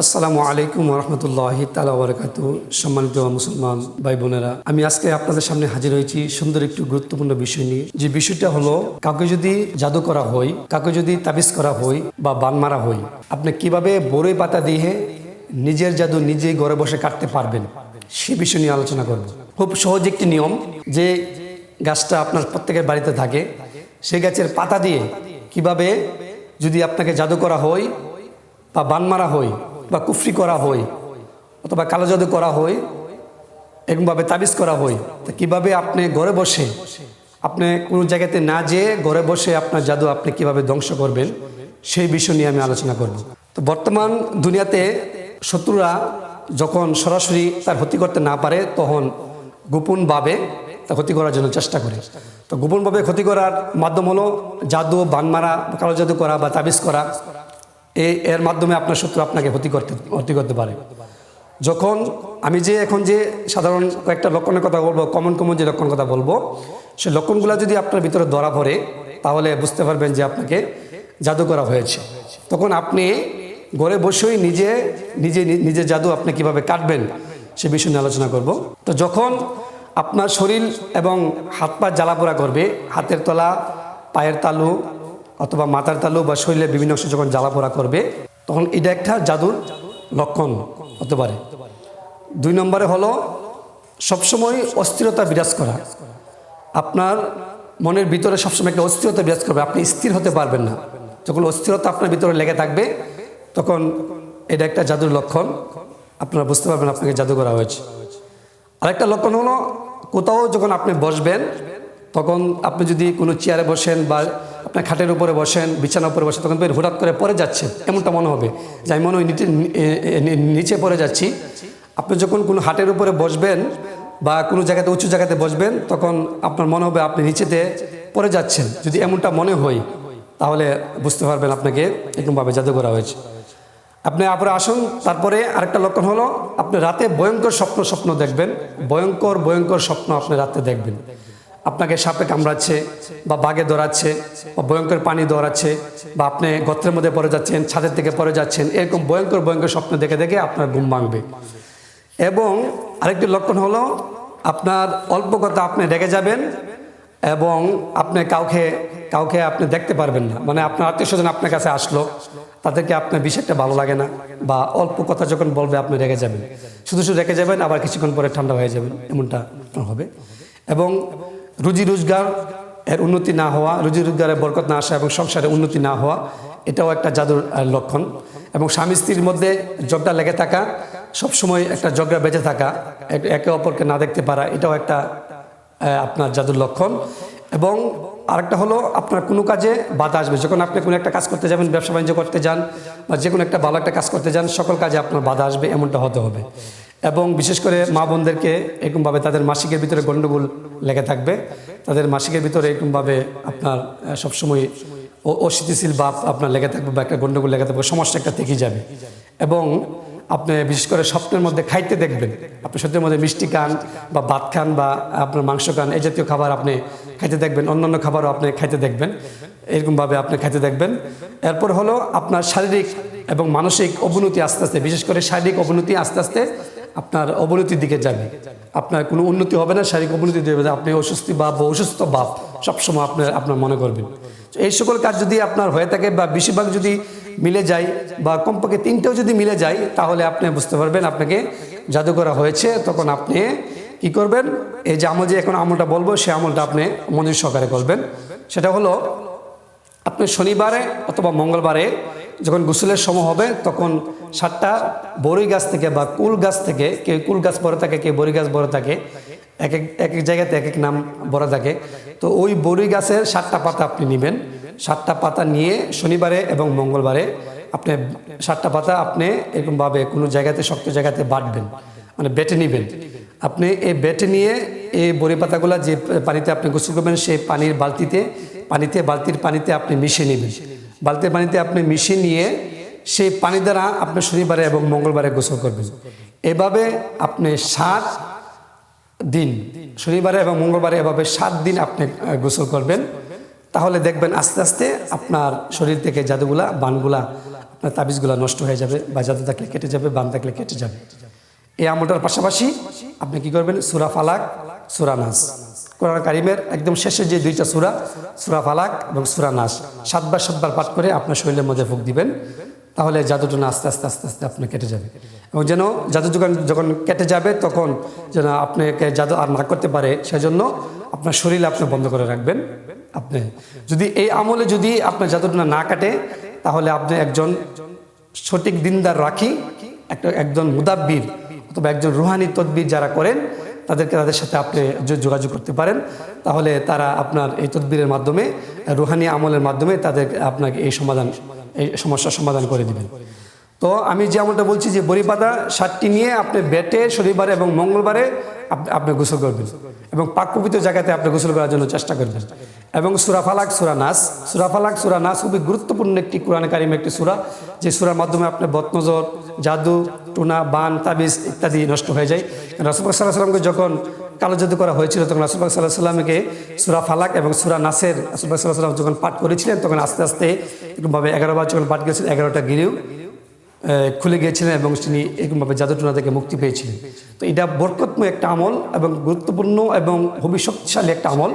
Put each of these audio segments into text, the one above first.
আসসালামু আলাইকুম রহমতুল্লাহি তালা বরকাত সম্মানিত মুসলমান ভাই বোনেরা আমি আজকে আপনাদের সামনে হাজির হয়েছি সুন্দর একটি গুরুত্বপূর্ণ বিষয় নিয়ে। যে বিষয়টা হলো, কাউকে যদি জাদু করা হয়, কাউকে যদি তাবিজ করা হয় বা বান মারা হয়, আপনি কীভাবে বড়ই পাতা দিয়ে নিজের জাদু নিজেই ঘরে বসে কাটতে পারবেন? সে বিষয় নিয়ে আলোচনা করব। খুব সহজ একটি নিয়ম যে গাছটা আপনার প্রত্যেকের বাড়িতে থাকে সেই গাছের পাতা দিয়ে কীভাবে যদি আপনাকে জাদু করা হয় বা বান মারা হয় বা কুফরি করা হয়, অথবা কালো জাদু করা হয়, এরকমভাবে তাবিজ করা হয়, তো কীভাবে আপনি ঘরে বসে, আপনি কোনো জায়গাতে না যেয়ে ঘরে বসে আপনার জাদু আপনি কীভাবে ধ্বংস করবেন, সেই বিষয় নিয়ে আমি আলোচনা করব। তো বর্তমান দুনিয়াতে শত্রুরা যখন সরাসরি তার ক্ষতি করতে না পারে, তখন গোপনভাবে তা ক্ষতি করার জন্য চেষ্টা করে। তো গোপনভাবে ক্ষতি করার মাধ্যম হলো জাদু বান মারা কালো জাদু করা বা তাবিজ করা। এই এর মাধ্যমে আপনার শত্রু আপনাকে ক্ষতি করতে ক্ষতি করতে পারে। যখন আমি যে, এখন যে সাধারণ কয়েকটা লক্ষণের কথা বলব কমন কমন যে লক্ষণ কথা বলব, সে লক্ষণগুলো যদি আপনার ভিতরে ধরা পড়ে, তাহলে বুঝতে পারবেন যে আপনাকে জাদু করা হয়েছে। তখন আপনি ঘরে বসেই নিজে নিজে, নিজের জাদু আপনি কীভাবে কাটবেন, সে বিষয় নিয়ে আলোচনা করব। তো যখন আপনার শরীর এবং হাত পা জ্বালাপোড়া করবে, হাতের তলা, পায়ের তালু অথবা মাথার তালু বা শরীরের বিভিন্ন অংশ যখন জ্বালাপোড়া করবে, তখন এটা একটা জাদুর লক্ষণ হতে পারে। দুই নম্বরে হলো, সবসময় অস্থিরতা বিরাজ করা। আপনার মনের ভিতরে সবসময় একটা অস্থিরতা বিরাজ করবে, আপনি স্থির হতে পারবেন না। যখন অস্থিরতা আপনার ভিতরে লেগে থাকবে, তখন এটা একটা জাদুর লক্ষণ। আপনারা বুঝতে পারবেন আপনাকে জাদু করা হয়েছে। আরেকটা লক্ষণ হলো, কোথাও যখন আপনি বসবেন, তখন আপনি যদি কোনো চেয়ারে বসেন বা আপনার খাটের উপরে বসেন, বিছানার উপরে বসেন, তখন হঠাৎ করে পড়ে যাচ্ছে, এমনটা মনে হবে। যে আমি মনে হয় নিচে পড়ে যাচ্ছি। আপনি যখন কোনো হাটের উপরে বসবেন বা কোনো জায়গাতে, উঁচু জায়গাতে বসবেন, তখন আপনার মনে হবে আপনি নিচেতে পড়ে যাচ্ছেন। যদি এমনটা মনে হয়, তাহলে বুঝতে পারবেন আপনাকে এরকমভাবে জাদু করা হয়েছে। আপনি আপরে আসুন, তারপরে আরেকটা লক্ষণ হলো, আপনি রাতে ভয়ঙ্কর স্বপ্ন স্বপ্ন দেখবেন। ভয়ঙ্কর ভয়ঙ্কর স্বপ্ন আপনি রাতে দেখবেন। আপনাকে সাপে কামড়াচ্ছে বা বাঘে দৌড়াচ্ছে বা ভয়ঙ্কর পানি দৌড়াচ্ছে বা আপনি গত্রের মধ্যে পড়ে যাচ্ছেন, ছাদের থেকে পড়ে যাচ্ছেন, এরকম ভয়ঙ্কর ভয়ঙ্কর স্বপ্ন দেখে দেখে আপনার ঘুম ভাঙবে। এবং আরেকটি লক্ষণ হলো আপনার অল্প কথা আপনি রেগে যাবেন এবং আপনি কাউকে কাউকে আপনি দেখতে পারবেন না। মানে আপনার আত্মীয় স্বজন আপনার কাছে আসলো, তাদেরকে আপনার বিষয়টা ভালো লাগে না বা অল্প কথা যখন বলবে আপনি রেগে যাবেন। শুধু শুধু রেগে যাবেন, আবার কিছুক্ষণ পরে ঠান্ডা হয়ে যাবেন, এমনটা হবে। এবং রুজি রোজগার এর উন্নতি না হওয়া, রুজি রোজগারের বরকত না আসা এবং সংসারে উন্নতি না হওয়া, এটাও একটা জাদুর লক্ষণ। এবং স্বামী স্ত্রীর মধ্যে ঝগড়া লেগে থাকা, সবসময় একটা ঝগড়া বেঁচে থাকা, একে অপরকে না দেখতে পারা, এটাও একটা আপনার জাদুর লক্ষণ। এবং আরেকটা হলো আপনার কোনো কাজে বাধা আসবে। যখন আপনি কোনো একটা কাজ করতে যাবেন, ব্যবসা বাণিজ্য করতে যান বা যে কোনো একটা ভালো একটা কাজ করতে যান, সকল কাজে আপনার বাধা আসবে, এমনটা হতে হবে। এবং বিশেষ করে মা বোনদেরকে এরকমভাবে তাদের মাসিকের ভিতরে গণ্ডগোল লেগে থাকবে। তাদের মাসিকের ভিতরে এরকমভাবে আপনার সবসময় অস্থিতিশীল ভাব আপনার লেগে থাকবে বা একটা গণ্ডগোল লেগে থাকবে, সমস্যা একটা থেকে যাবে। এবং আপনি বিশেষ করে স্বপ্নের মধ্যে খাইতে দেখবেন, আপনি স্বপ্নের মধ্যে মিষ্টি খান বা ভাত খান বা আপনার মাংস খান, এই জাতীয় খাবার আপনি খাইতে দেখবেন, অন্যান্য খাবারও আপনি খাইতে দেখবেন, এরকমভাবে আপনি খাইতে দেখবেন। এরপর হলো আপনার শারীরিক এবং মানসিক অবনতি আস্তে আস্তে, বিশেষ করে শারীরিক অবনতি আস্তে আস্তে আপনার অবনতির দিকে যাবে। আপনার কোনো উন্নতি হবে না, শারীরিক অবনতি দেবে আপনি অসুস্থি ভাব বা অসুস্থ ভাব সবসময় আপনার আপনার মনে করবেন। এই সকল কাজ যদি আপনার হয়ে থাকে বা বেশিরভাগ যদি মিলে যায় বা কমপক্ষে তিনটেও যদি মিলে যায়, তাহলে আপনি বুঝতে পারবেন আপনাকে জাদু করা হয়েছে। তখন আপনি কি করবেন? এই যে আমল যে এখন আমলটা বলব সে আমলটা আপনি মনোযোগ সহকারে করবেন। সেটা হলো, আপনি শনিবারে অথবা মঙ্গলবারে যখন গোসলের সময় হবে, তখন সাতটা বড়ই গাছ থেকে বা কুল গাছ থেকে কেউ কুল গাছ বড় থাকে কেউ বড়ি গাছ বড় থাকে, এক এক এক এক জায়গাতে এক এক নাম বড় থাকে। তো ওই বড়ই গাছের সাতটা পাতা আপনি নেবেন। সাতটা পাতা নিয়ে শনিবারে এবং মঙ্গলবারে আপনি সাতটা পাতা আপনি এরকমভাবে কোনো জায়গাতে, শক্ত জায়গাতে বাটবেন মানে বেটে নেবেন। আপনি এই বেটে নিয়ে এই বড়ি পাতাগুলো যে পানিতে আপনি গোসল করবেন, সেই পানির বালতিতে, পানিতে, বালতির পানিতে আপনি মিশিয়ে নেবেন। বালতির পানিতে আপনি মিশিয়ে নিয়ে সেই পানি দ্বারা আপনি শনিবারে এবং মঙ্গলবারে গোসল করবেন। এভাবে আপনি সাত দিন, শনিবারে এবং মঙ্গলবারে এভাবে সাত দিন আপনি গোসল করবেন। তাহলে দেখবেন আস্তে আস্তে আপনার শরীর থেকে জাদুগুলা বানগুলা আপনার তাবিজগুলো নষ্ট হয়ে যাবে বা জাদু থাকলে কেটে যাবে বান থাকলে কেটে যাবে। এই আমলটার পাশাপাশি আপনি কি করবেন? সুরা ফালাক, সুরা নাস। কোরআন কারিমের একদম শেষে যে দুইটা সুরা সুরা ফালাক এবং সুরা নাস, সাতবার সাতবার পাঠ করে আপনার শরীরের মধ্যে ফুক দিবেন। তাহলে জাদুটনা আস্তে আস্তে আস্তে আস্তে আপনার কেটে যাবে। এবং যেন জাদু যখন যখন কেটে যাবে তখন যেন আপনাকে জাদু আর না করতে পারে, সেজন্য আপনার শরীর আপনি বন্ধ করে রাখবেন। আপনি যদি এই আমলে যদি আপনার জাদুটনা না কাটে, তাহলে আপনি একজন সঠিক দিনদার রাখি, একটা, একজন মুদাব্বির অথবা একজন রুহানি তদবির যারা করেন, তাদেরকে তাদের সাথে আপনি যোগাযোগ করতে পারেন। তাহলে তারা আপনার এই তদবিরের মাধ্যমে, রুহানি আমলের মাধ্যমে তাদের আপনাকে এই সমাধান এই সমস্যার সমাধান করে দিবেন। তো আমি যে আমলটা বলছি যে বড়ি পাতা সাতটি নিয়ে আপনি বেটে শনিবারে এবং মঙ্গলবারে আপনি গোসল করবেন এবং পাক পবিত্র জায়গাতে আপনি গোসল করার জন্য চেষ্টা করবেন। এবং সুরা ফালাক, সুরা নাস। সুরা ফালাক, সুরা নাস খুবই গুরুত্বপূর্ণ একটি কোরআন কারিম একটি সুরা, যে সুরার মাধ্যমে আপনার বদনজর, জাদু, টুনা, বান, তাবিজ ইত্যাদি নষ্ট হয়ে যায়। রাসুলবাক সাল্লাহ সাল্লামকে যখন কালো যদি করা হয়েছিল, তখন রাসুলবাক সাল্লাহ সাল্লামকে সুরা ফালাক এবং সুরা নাসের রাসুলবাক সাল্লাহ সাল্লাম যখন পাঠ করেছিলেন, তখন আস্তে আস্তে এরকমভাবে এগারোবার যখন পাঠ করেছিলেন এগারোটা গিরিও খুলে গিয়েছিলেন এবং তিনি এরকমভাবে জাদুটনা থেকে মুক্তি পেয়েছিলেন। তো এটা বরকতময় একটা আমল এবং গুরুত্বপূর্ণ এবং ভবিষ্যৎশালী একটা আমল।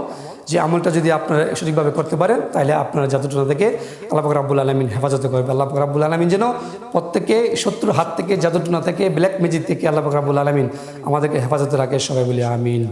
যে আমলটা যদি আপনারা সঠিকভাবে করতে পারেন, তাহলে আপনারা জাদুটনা থেকে আল্লাহ রাব্বুল আলমিন হেফাজতে করবে। আল্লাহ রাব্বুল আলমিন যেন প্রত্যেকে শত্রুর হাত থেকে জাদুটনা থেকে, ব্ল্যাক ম্যাজিক থেকে আল্লাহ রাব্বুল আলমিন আমাদেরকে হেফাজতে রাখে। সবাই বলি আমিন।